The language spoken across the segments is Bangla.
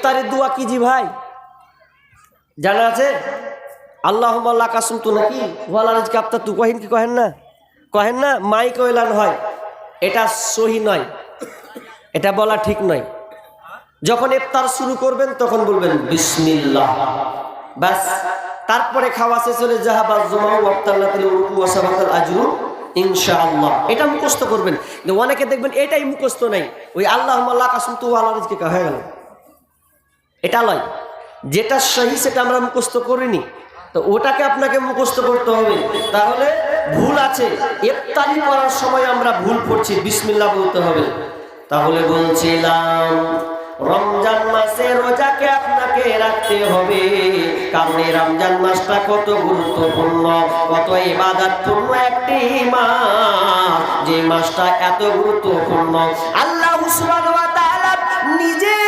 ইফতারের দোয়া কি জি ভাই? জানা আছে? আল্লাহ আল্লাহ কাসুম তু নাকি? ওয়ালা রিজকে তু কহেন কি, কহেন না? কহেন না, মাই কয়লান হয়। এটা সহি নয়। এটা বলা ঠিক নয়। যখন ইফতার শুরু করবেন, তখন বলবেন, বিসমিল্লাহ। ব্যাস। তারপরে খাওয়া শেষ হলে জাহাবা জমা আজরু, ইনশাআল্লাহ। এটা মুখস্থ করবেন। অনেকে দেখবেন এটাই মুখস্থ নাই। ওই আল্লাহ আল্লাহ কাসুম তু আল্লাহ হয়ে গেল। এটা লয়। যেটা সহি, সেটা আমরা মুখস্থ করিনি। তো ওটাকে আপনাকে মুখস্থ করতে হবে। তাহলে ভুল আছে। ইফতারি করার সময় আমরা ভুল করছি। বিসমিল্লাহ বলতে হবে। তাহলে বলছিলাম, রমজান মাসে রোজাকে আপনাকে রাখতে হবে। কারণ এই রমজান মাসটা কত গুরুত্বপূর্ণ, কত ইবাদতপূর্ণ একটি মাস। যে মাসটা এত গুরুত্বপূর্ণ। আল্লাহ সুবহানাহু ওয়া তাআলা হাতে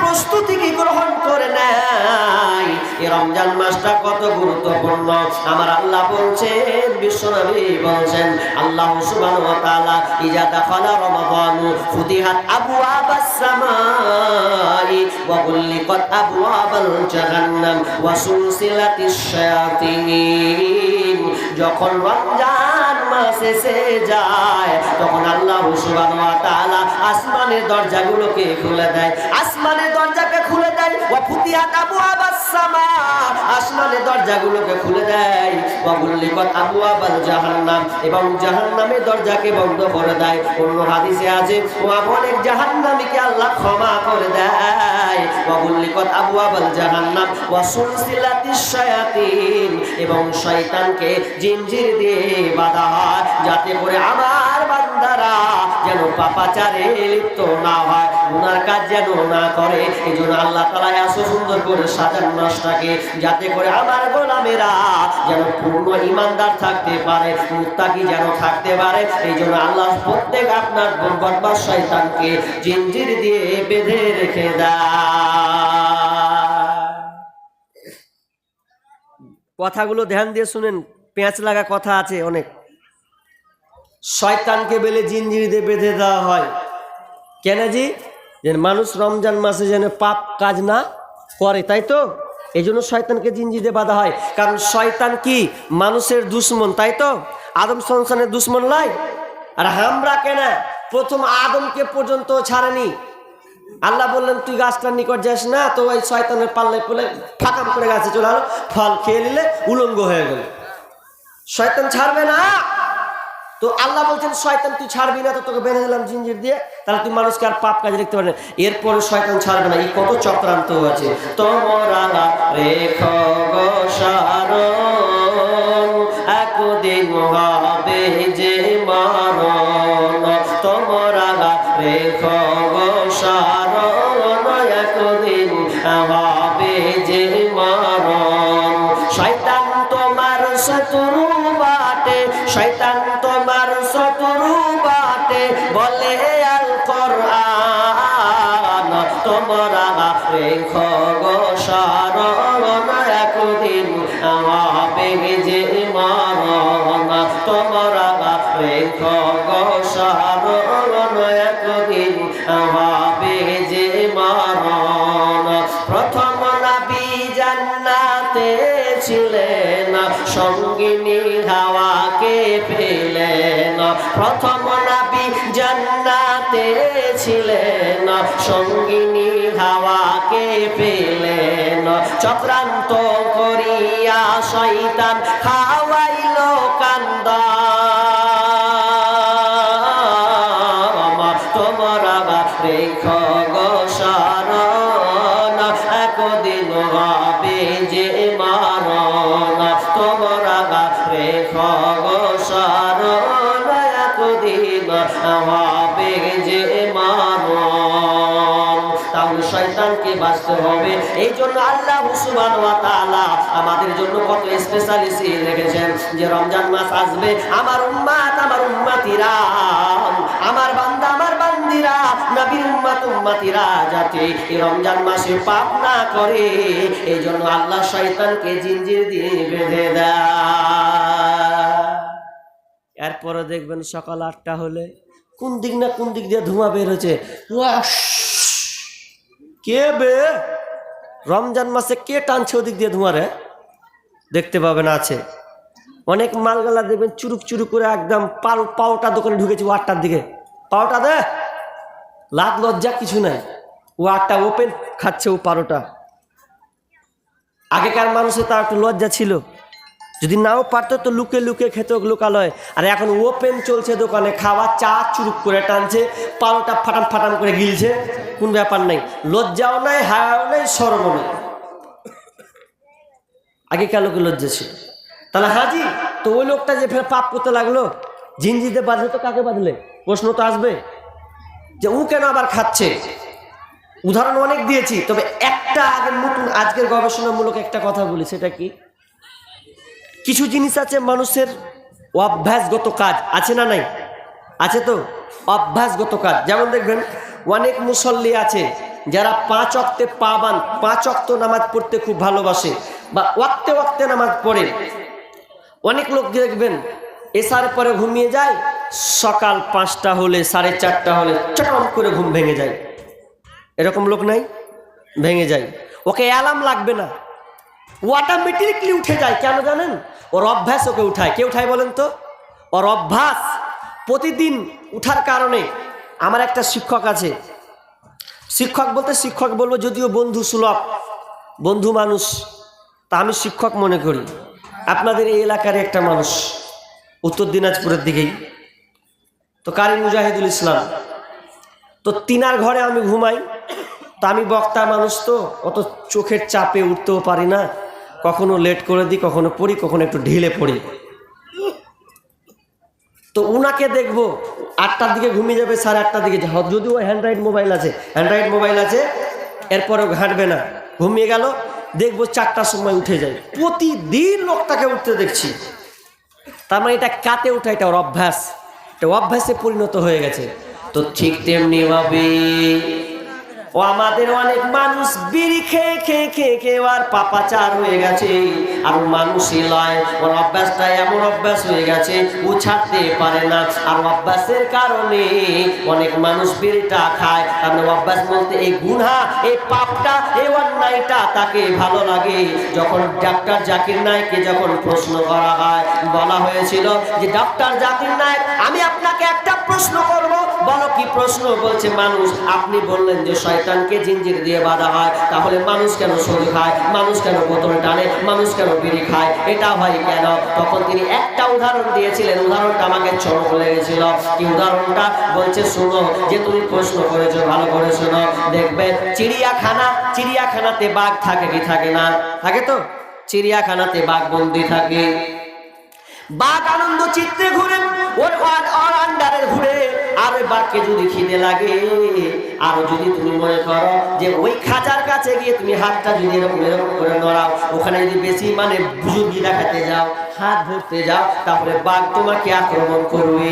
প্রস্তুতি কি গ্রহণ করে নেয় এই রমজান মাসটা কত গুরুত্বপূর্ণ? আমার আল্লাহ বলছেন, বিশ্বনবী বলছেন, আল্লাহ সুবহানাহু ওয়া তাআলা, ইজা দাখালা রমাদানু ফুতিহাত আবওয়াবাস সামাই, ওয়া গুল্লিকাত আবওয়াবাল জাহান্নাম, ওয়া সুলসিলাতিশ শায়াতিন। যখন রমজান এসে যায়। তখন আল্লাহ তাআলা আসমানের দরজাগুলোকে খুলে দেয়। আসমানের দরজাকে দেয় দরজাগুলোকে খুলে দেয়। জাহান্নাম এবং দরজাকে বন্ধ করে দেয়। অন্য হাদিসে আছে জাহান্নামীকে আল্লাহ ক্ষমা করে দেয় জাহান্নাম শায়াতিন এবং শয়তানকে জিনজির দিয়ে বাঁধা যাতে করে আমার বান্দারা যেন পাপাচারে লিপ্ত না হয়, গুনার কাজ যেন না করে। এই জন্য আল্লাহ তালা এত সুন্দর করে সাজান মাসটাকে যাতে করে আমার গোলামেরা যেন পূর্ণ ইমানদার থাকতে পারে, মুত্তাকি যেন থাকতে পারে। এই জন্য আল্লাহ প্রত্যেক আপনার বরবাদ শয়তানকে জিঞ্জির দিয়ে বেঁধে রেখে দেয়। কথাগুলো ধ্যান দিয়ে শুনেন পেঁচ লাগা কথা আছে অনেক। শয়তানকে বেলে জিনজিরিতে বেঁধে দেওয়া হয়। কেন জি? যে মানুষ রমজান মাসে যেন পাপ কাজ না করে, তাই তো? এই জন্য শয়তানকে জিনজিতে বাঁধা হয়। কারণ শয়তান কি? মানুষের দুশ্মন, তাই তো? আদম সংসানের দুশ্মন লাই আর হামরা কেন? প্রথম আদমকে পর্যন্ত ছাড়েনি। আল্লাহ বললেন, তুই গাছটার নিকট যাস না, তো ওই শয়তানের পাল্লায় পড়লে ফাঁকাম করে গাছে চলে আলো ফল খেয়ে নিলে উলঙ্গ হয়ে গেল। শয়তান ছাড়বে না। তো আল্লাহ বলছেন, শয়তান, তুই ছাড়বি না, তো তোকে বেঁধে দিলাম জিঞ্জির দিয়ে। তাহলে তুই মানুষকে আর পাপ কাজে দেখতে পারবে এরপরে শয়তান ছাড়বে না। এই কত চক্রান্ত আছে। তোমরা রেখ একদিন হবে যে তোমরা রেখ একদিন যে মারণ প্রথম নবী জান্নাতে ছিলেন, সঙ্গিনী হাওয়াকে পেলেন। প্রথম জান্নাতে ছিলেন, সঙ্গিনী হাওয়াকে পেলেন। চক্রান্ত করিয়া শয়তান খাওয়াইল জন্য আল্লাহ তাআলা আমাদের জন্য কত স্পেশালিস্ট রেখেছেন যে রমজান মাস আসবে। আমার উম্মাত, আমার উম্মাতিরা, আমার বান্দা, আমার বান্দিরা, নবীর উম্মাত, উম্মাতিরা যাতে এই রমজান মাসে পাপ না করে এই জন্য আল্লাহ শয়তানকে জিনজির দিয়ে বেঁধে দেয়। এরপরে দেখবেন সকাল আটটা হলে কোন দিক না কোন দিক দিয়ে ধোঁয়া বের কে বে? রমজান মাসে কে টানছে ওদিক দিয়ে ধোঁয়ারে? দেখতে পাবেন আছে। অনেক মালগালা দেখবেন চুরুক চুরুক করে একদম পাল, পাওটা দোকানে ঢুকেছে ওয়ারটার দিকে। পাওটা দে! লাভ লজ্জা কিছু নাই। ও আটটা ওপেন, খাচ্ছে ও পারোটা। আগেকার মানুষের তার একটু লজ্জা ছিল। যদি নাও পারতো তো লুকে লুকে খেত লোকালয়। আর এখন ওপেন চলছে দোকানে, খাওয়া চা চুরুক করে টানছে, পারোটা ফাটাম ফাটাম করে গিলছে। কোন ব্যাপার নাই, লজ্জাও নাই, হায়াও নাই সরমও নেই। আগেকার লোকে লজ্জা ছিল। তাহলে হাজি, তো ওই লোকটা যে ফের পাপ করতে লাগল জিনজিতে বাঁধলে তো কাকে বাঁধলে প্রশ্ন তো আসবে। যে ও কেন আবার খাচ্ছে? উদাহরণ অনেক দিয়েছি, তবে একটা আগের নতুন, আজকের গবেষণামূলক একটা কথা বলি, সেটা কি? কিছু জিনিস আছে মানুষের অভ্যাসগত কাজ, আছে না নাই? আছে তো? অভ্যাসগত কাজ। যেমন দেখবেন, অনেক মুসল্লি আছে যারা পাঁচ অক্তে পাবান পাঁচ অক্ত নামাজ পড়তে খুব ভালোবাসে বা ওয়াক্তে ওয়াক্তে নামাজ পড়ে। অনেক লোক দেখবেন, এসার পরে ঘুমিয়ে যায়, সকাল পাঁচটা হলে, সাড়ে চারটা হলে চটম করে ঘুম ভেঙে যায়। এরকম লোক নাই? ভেঙে যায়। ওকে অ্যালার্ম লাগবে না। অটোমেটিকলি উঠে যায়, কেন জানেন? ওর অভ্যাস ওকে উঠায়। কে উঠায় বলেন তো? ওর অভ্যাস প্রতিদিন উঠার কারণে আমার একটা শিক্ষক আছে। শিক্ষক বলতে শিক্ষক বলব যদিও বন্ধু সুলভ, বন্ধু মানুষ, তা আমি শিক্ষক মনে করি। আপনাদের এই এলাকার একটা মানুষ, উত্তর দিনাজপুরের দিকেই। তো কারি মুজাহিদুল ইসলাম, তো তিনার ঘরে আমি ঘুমাই। তো আমি বক্তা মানুষ তো, অত চোখের চাপে উঠতেও পারি না। কখনো লেট করে দিই, কখনো পড়ি, কখনো একটু ঢিলে পড়ি। তো উনাকে দেখব, আটটার দিকে ঘুমিয়ে যাবে সাড়ে আটটার দিকে। যা- যদিও হ্যান্ড্রাইড মোবাইল আছে হ্যান্ড্রাইড মোবাইল আছে, এরপরেও ঘাঁটবে না। ঘুমিয়ে গেল, দেখব চারটার সময় উঠে যায়। প্রতিদিন লোকটাকে উঠতে দেখছি। তার মানে এটা কাতে উঠা এটা ওর অভ্যাস। এটা অভ্যাসে পরিণত হয়ে গেছে। তো ঠিক তেমনি ভাবে ও আমাদের অনেক মানুষ বিড়ি খেয়ে খেয়ে খেয়ে খেয়ে আর পাপাচার হয়ে গেছে। আর মানুষই লয়, ওর অভ্যাসটা এমন অভ্যাস হয়ে গেছে, ও ছাড়তে পারে না। আর অভ্যাসের কারণে অনেক মানুষ বিড়িটা খায়। কারণ অভ্যাস বলতে এই গুণা, এই পাপটা, এই অন্যায়টা তাকে ভালো লাগে। যখন ডাক্তার জাকির নায়ককে যখন প্রশ্ন করা হয়, বলা হয়েছিল যে, ডাক্তার জাকির নায়ক, আমি আপনাকে একটা প্রশ্ন করব। বলো কি প্রশ্ন? বলছে, মানুষ, আপনি বললেন যে শয়তানকে জিঞ্জির দিয়ে বাঁধা হয়, তাহলে মানুষ কেন সরু খায়? মানুষ কেন বোতল টানে? মানুষ কেন বিড়ি খায়? এটা হয় কেন? তখন তিনি একটা উদাহরণ দিয়েছিলেন। উদাহরণটা আমাকে চমক লেগেছিল। কি উদাহরণটা? বলছে, শুনো, যে তুমি প্রশ্ন করেছ, ভালো করে শোনো। দেখবে, চিড়িয়াখানা, চিড়িয়াখানাতে বাঘ থাকে কি থাকে না? থাকে তো? চিড়িয়াখানাতে বাঘ বন্দি থাকে। বাঘ আনন্দ চিত্তে ঘুরে, ওর আন্ডারে ঘুরে। আর বাঘকে যদি খিদে লাগে, আর যদি তুমি মনে করো যে ওই খাঁচার কাছে গিয়ে তুমি হাতটা যদি এরকম এরকম করে নড়াও, ওখানে যদি বেশি মানে বুঝুগি দেখাতে যাও, হাত ধরতে যাও, তারপরে বাঘ তোমাকে আক্রমণ করবে।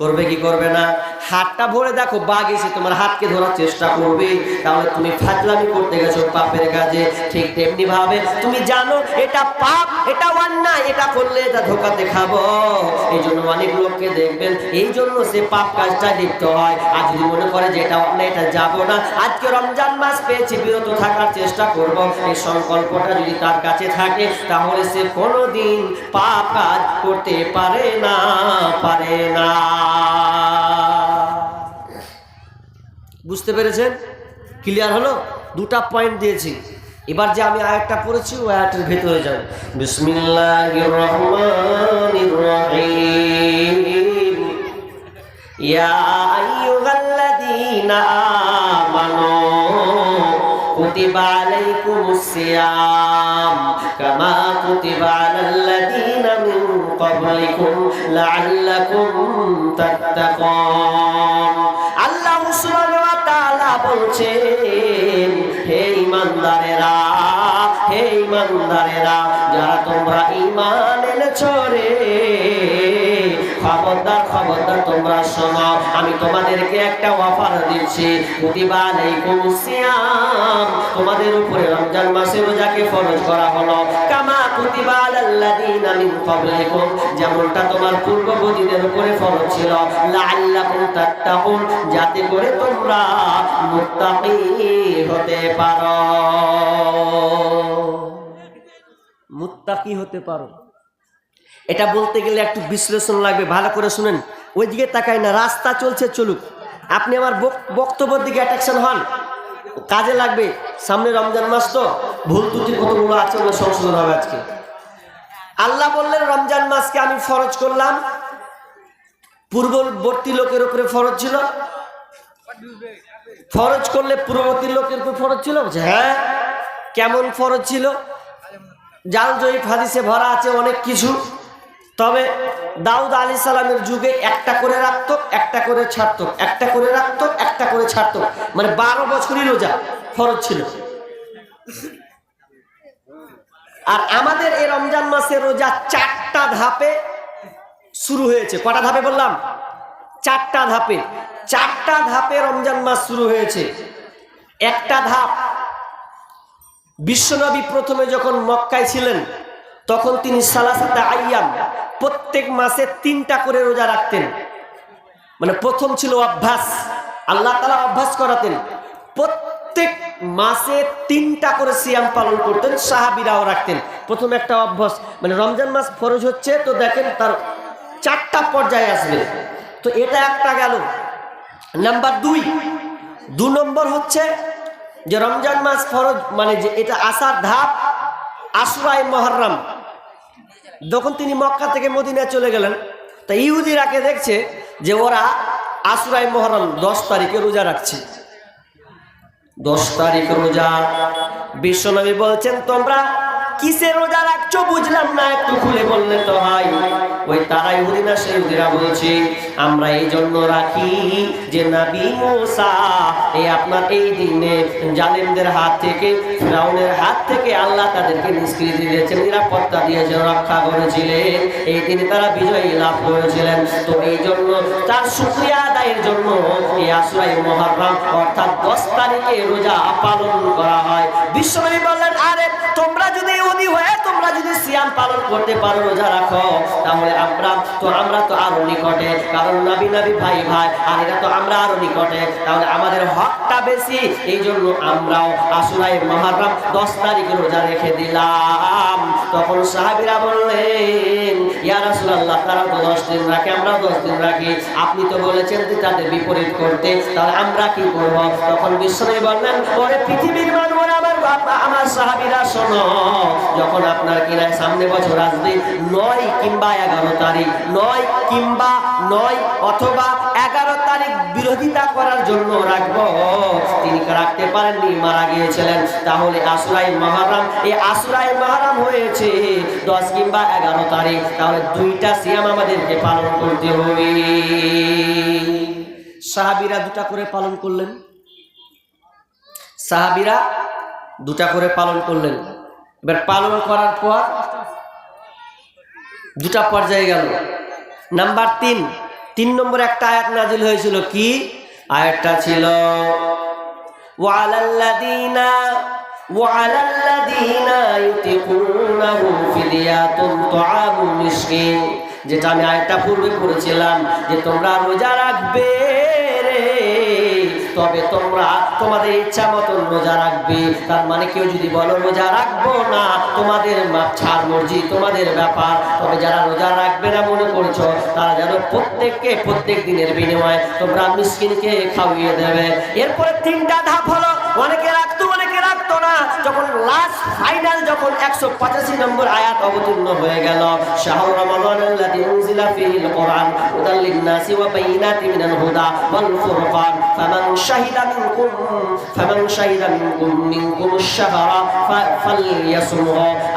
করবে কি করবে না? হাতটা ভরে দেখো, বাঘ এসে তোমার হাতকে ধরার চেষ্টা করবে। তাহলে তুমি ফাজলামি করতে গেছো পাপের কাজে। ঠিক তেমনি ভাবে তুমি জানো, এটা পাপ, এটা অন্যায়, এটা করলে এটা ধোকা দেখাবো এই জন্য অনেক লোককে দেখবেন, এই জন্য সে পাপ কাজটা লিপ্ত হয়। আর যদি মনে করে যে এটা অন্যায়, এটা যাব না, আজকে রমজান মাস পেয়েছি, বিরত থাকার চেষ্টা করব। এই সংকল্পটা যদি তার কাছে থাকে, তাহলে সে কোনোদিন পাপ কাজ করতে পারে না পারে না। বুঝতে পেরেছেন? ক্লিয়ার হলো? দুটা পয়েন্ট দিয়েছি। এবার যে আমি আয়াতটা পড়েছি ওই আয়াতের ভেতরে যাই বিসমিল্লাহির রহমানির রহিম ইয়া আইয়ুহাল্লাযীনা আমানু কুতিবা আলাইকুমুস সিয়াম। কামা কুতিবা আলাল্লাযীনা মিন قبلكم لعلكم تتقون আল্লাহ সুবহানাহু ওয়া তাআলা বলছেন হে ইমানদারেরা হে ইমানদারেরা যারা তোমরা ঈমান এনেছো রে খবরদার খবরদার তোমরা শোনো, আমি তোমাদেরকে একটা অফার দিচ্ছি। কুতিবা আলাইকুম সিয়াম তোমাদের উপরে রমজান মাসে রোজাকে ফরজ করা হলো। কামা আলাল্লাযীনা আল্লাযীনা মিন ক্বাবলিকুম, যেমনটা তোমার পূর্ববর্তীদের উপরে ফরজ ছিল। লাআল্লাকুম তাত্তাকুন, যাতে করে তোমরা মুত্তাকি হতে পারো। মুত্তাকি হতে পারো। এটা বলতে গেলে একটু বিশ্লেষণ লাগবে, ভালো করে শুনেন। ওইদিকে তাকাই না, রাস্তা চলছে, চলুক। আপনি আমার বক- বক্তব্যের দিকে অ্যাট্রাকশন হন। কাজে লাগবে, সামনে রমজান মাস তো, ভুল ত্রুটি কতগুলো আছে ওগুলো সংশোধন হবে আজকে। আল্লাহ বললেন, রমজান মাসকে আমি ফরজ করলাম। পূর্ববর্তী লোকের উপরে ফরজ ছিল। ফরজ করলে পূর্ববর্তী লোকের উপর ফরজ ছিল? হ্যাঁ। কেমন ফরজ ছিল? জাল, জয়ীফ, হাদিসে ভরা আছে অনেক কিছু। তবে দাউদ আলী সালামের যুগে একটা করে রাখতো, একটা করে ছাড়তো, একটা করে রাখতো, একটা করে ছাড়তো। মানে বারো বছরই রোজা ফরজ ছিল। আর আমাদের এই রমজান মাসের রোজা চারটা ধাপে শুরু হয়েছে। কটা ধাপে বললাম? চারটা ধাপে। চারটা ধাপে রমজান মাস শুরু হয়েছে। একটা ধাপ, বিশ্বনবী প্রথমে যখন মক্কায় ছিলেন তখন তিনি সালাসাতে আইয়াম, প্রত্যেক মাসে তিনটা করে রোজা রাখতেন। মানে প্রথম ছিল অভ্যাস, আল্লাহ তালা অভ্যাস করাতেন। প্রত্যেক মাসে তিনটা করে সিয়াম পালন করতেন, সাহাবিরাও রাখতেন। প্রথম একটা অভ্যাস মানে রমজান মাস ফরজ হচ্ছে, তো দেখেন তার চারটা পর্যায়ে আসবে। তো এটা একটা গেল। নাম্বার দুই, দু নম্বর হচ্ছে যে রমজান মাস ফরজ মানে যে এটা আসার ধাপ আশুরাই মহরম। যখন তিনি মক্কা থেকে মদিনায় চলে গেলেন, তা ইহুদিরাকে দেখছে যে ওরা আশুরাই মহরম দশ তারিখে রোজা রাখছে। দশ তারিখ রোজা। বিশ্বনবী বলছেন, তোমরা কিসে রোজা রাখছো বুঝলাম না, একটু খুলে বললে তো হয়। ওই তারা ইহুদি না, সেই ইহুদিরা বলছে, আমরা এই জন্য রাখি যে নবী মুসা এই আপনার এই দিনে জালেমদের হাত থেকে, ফিরাউনের হাত থেকে আল্লাহ তাদেরকে নিষ্কৃতি দিয়েছেন, নিরাপত্তা দিয়েছেন রক্ষা করেছিলেন। এই দিনে তারা বিজয়ী লাভ করেছিলেন। তো এই জন্য, তার শুক্রিয়া আদায়ের জন্য এই আশ্রয় মহারাম অর্থাৎ দশ তারিখে রোজা পালন করা হয়। বিশ্বনবী বললেন, আরে তোমরা যদি সিয়াম পালন করতে পারো, রোজা রাখো, তাহলে আমরা তো আমরা তো আরও নিকটে। কারণ নাবি নাবি ভাই ভাই, আর এটা তো আমরা আরও নিকটে। তাহলে আমাদের হকটা বেশি। এই জন্য আমরাও আশুরাই মহারাম দশ তারিখ রোজা রেখে দিলাম। তখন সাহাবিরা বললেন, ইয়া রাসূলুল্লাহ, তারা তো দশ দিন রাখে, আমরা দশ দিন রাখি। আপনি তো বলেছেন যে তাদের বিপরীত করতে। তাহলে আমরা কি করব? তখন বিশ্বনবী বললেন, পরে পৃথিবীর মানুষ, আমার বাবা, আমার সাহাবিরা, শোনো। যখন আপনার কিনা সামনে বছর আসবে, নয় কিংবা এগারো তারিখ, নয় কিংবা নয় অথবা এগারো তারিখ বিরোধিতা করার জন্য রাখব। তিনি রাখতে পারেননি, মারা গিয়েছিলেন। তাহলে আসুরাই মহারাম, এই আসুরাই মহারাম হয়েছে দশ কিংবা এগারো তারিখ। তাহলে দুইটা সিয়াম আমাদেরকে পালন করতে হবে। সাহাবিরা দুটা করে পালন করলেন। সাহাবিরা দুটা করে পালন করলেন। এবার পালন করার পর দুটা পর্যায়ে গেল। নাম্বার তিন তিন নম্বর একটা আয়াত নাজিল হয়েছিল কি? আয়াতটা ছিল যেটা আমি আয়াতটা পূর্বে পড়েছিলাম, যে তোমরা রোজা রাখবে তবে তোমরা তোমাদের ইচ্ছা মতন রোজা রাখবে। তার মানে কেউ যদি বলো, রোজা রাখব না, তোমাদের ছাড় মর্জি তোমাদের ব্যাপার। তবে যারা রোজা রাখবে না মনে করছ, তারা যেন প্রত্যেককে প্রত্যেক দিনের বিনিময়ে তোমরা মিসকিনকে খাওয়িয়ে দেবে। এরপরে তিনটা ধাপ হলো অনেকে রাখতো অনেকে রাখতো না যখন লাস্ট ফাইনাল যখন একশো পঁচাশি নম্বর আয়াত অবতীর্ণ হয়ে গেল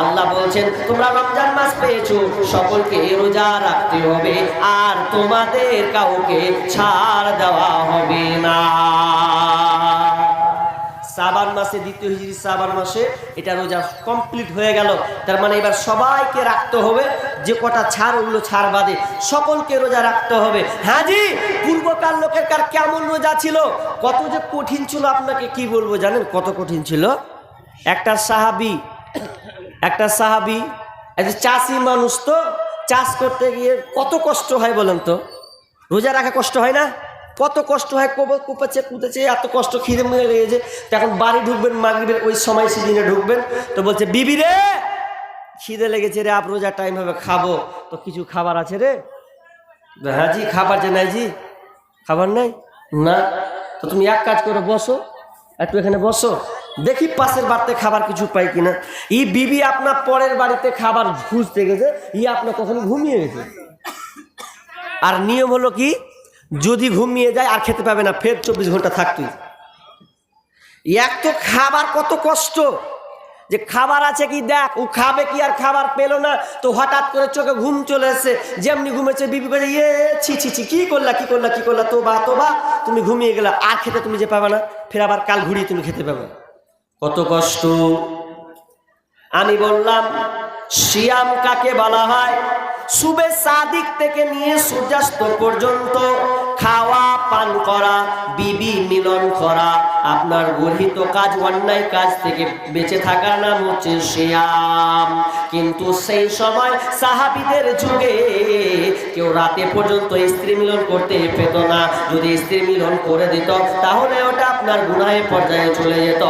আল্লাহ বলছেন, তোমরা রমজান মাস পেয়েছ, সকলকে রোজা রাখতে হবে, আর তোমাদের কাউকে ছাড় দেওয়া হবে না। সাবান মাসে, দ্বিতীয় হিজরি সাবান মাসে এটা রোজা কমপ্লিট হয়ে গেল। তার মানে এবার সবাইকে রাখতে হবে, যে কটা ছাড় ওগুলো ছাড় বাদে সকলকে রোজা রাখতে হবে। হ্যাঁ জি পূর্বকাল লোকের কার কেমন রোজা ছিল? কত যে কঠিন ছিল আপনাকে কি বলব জানেন? কত কঠিন ছিল? একটা সাহাবি একটা সাহাবি চাষি মানুষ তো, চাষ করতে গিয়ে কত কষ্ট হয় বলেন তো? রোজা রাখা কষ্ট হয় না? কত কষ্ট হয়, কোপ- কুপাচ্ছে, কুতেছে, এত কষ্ট খিদে মরে তো এখন বাড়ি ঢুকবেন, মাগরিবের ওই সময় সিজনে ঢুকবেন। তো বলছে, বিবি রে, খিদে লেগেছে রে, আপ রোজার টাইম হবে, খাব। তো কিছু খাবার আছে রে? হ্যাঁ জি, খাবার যে নাই জি? খাবার নাই? না। তো তুমি এক কাজ করে, বসো। একটু এখানে বসো। দেখি পাশের বাড়িতে খাবার কিছু পাই কিনা। ই বিবি আপনার পরের বাড়িতে খাবার খুঁজতে গেছে, ই আপনার কখনো ঘুমিয়ে গেছে। আর নিয়ম হলো কি? যদি ঘুমিয়ে যায় আর খেতে পাবে না, ফের চব্বিশ ঘণ্টা থাকতুই এক তো খাবার কত কষ্ট, যে খাবার আছে কি দেখ, ও খাবে কি আর খাবার পেল না, তো হঠাৎ করে চোখে ঘুম চলে এসে যেমনি ঘুমেছে, বিবি বলে ইয়ে ছি ছি ছি, কি করলা কি করলা কি করলা তো বা তো বা তুমি ঘুমিয়ে গেলা, আর খেতে তুমি যে পাবে না, ফের আবার কাল ঘুরিয়ে তুমি খেতে পাবে। কত কষ্ট। আমি বললাম শিয়াম কাকে বলা হয়? সুবে সাদিক থেকে নিয়ে সূর্যাস্ত পর্যন্ত খাওয়া, পান করা, বিবি মিলন করা, আপনার গর্হিত কাজ, অন্যায় কাজ থেকে বেঁচে থাকার নাম হচ্ছে শিয়াম কিন্তু সেই সময় সাহাবিদের যুগে কেউ রাতে পর্যন্ত স্ত্রী মিলন করতে পেত না। যদি স্ত্রী মিলন করে দিত, তাহলে ওটা আপনার গুনাহের পর্যায়ে চলে যেত।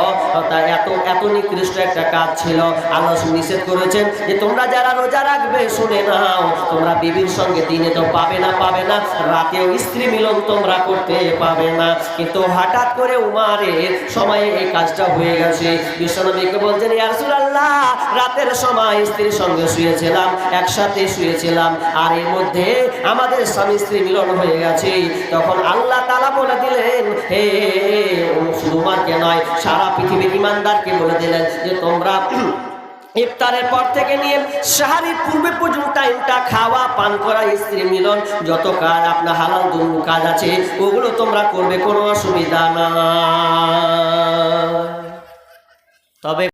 তা এত এত নিকৃষ্ট একটা কাজ ছিল। আল্লাহ নিষেধ করেছেন যে তোমরা যারা রোজা রাখবে, শুনে নাও, তোমরা বিবির সঙ্গে দিনে তো পাবে না পাবে না, রাতেও স্ত্রী মিলন তোমরা করতে পাবে না। কিন্তু হঠাৎ করে উমারের সময়ে এই কাজটা হয়ে গেছে। বিশ্বনবীকে বলছেন ইয়ারসুল আল্লাহ রাতের সময় স্ত্রীর সঙ্গে শুয়েছিলাম, একসাথে শুয়েছিলাম, আর এর মধ্যে আমাদের স্বামী স্ত্রী মিলন হয়ে গেছে। তখন আল্লাহ তালা বলে দিলেন, হে শুধু উমারকে নয়, সারা পৃথিবীর ইমানদারকে বলে দিলেন যে তোমরা ইফতারের পর থেকে নিয়ে সাহারির পূর্বে পর্যন্ত টাইমটা খাওয়া, পান করা, স্ত্রী মিলন যত কাজ আপনার হালাল দুর্ন কাজ আছে, ওগুলো তোমরা করবে, কোনো অসুবিধা না তবে